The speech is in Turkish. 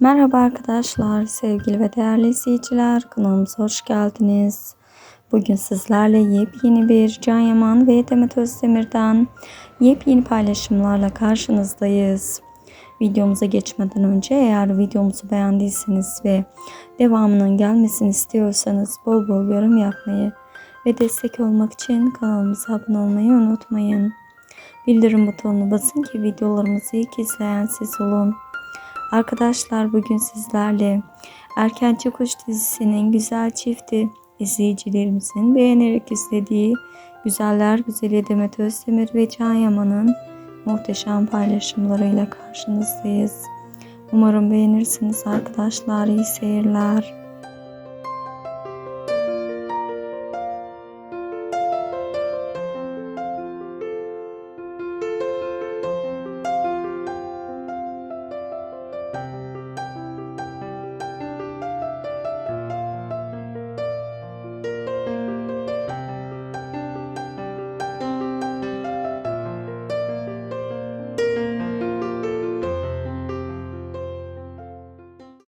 Merhaba arkadaşlar, sevgili ve değerli izleyiciler. Kanalımıza hoş geldiniz. Bugün sizlerle yepyeni bir Can Yaman ve Demet Özdemir'den yepyeni paylaşımlarla karşınızdayız. Videomuza geçmeden önce eğer videomuzu beğendiyseniz ve devamının gelmesini istiyorsanız bol bol yorum yapmayı ve destek olmak için kanalımıza abone olmayı unutmayın. Bildirim butonuna basın ki videolarımızı ilk izleyen siz olun. Arkadaşlar bugün sizlerle Erken Çıkış dizisinin güzel çifti izleyicilerimizin beğenerek izlediği Güzeller Güzeli Demet Özdemir ve Can Yaman'ın muhteşem paylaşımlarıyla karşınızdayız. Umarım beğenirsiniz arkadaşlar. İyi seyirler.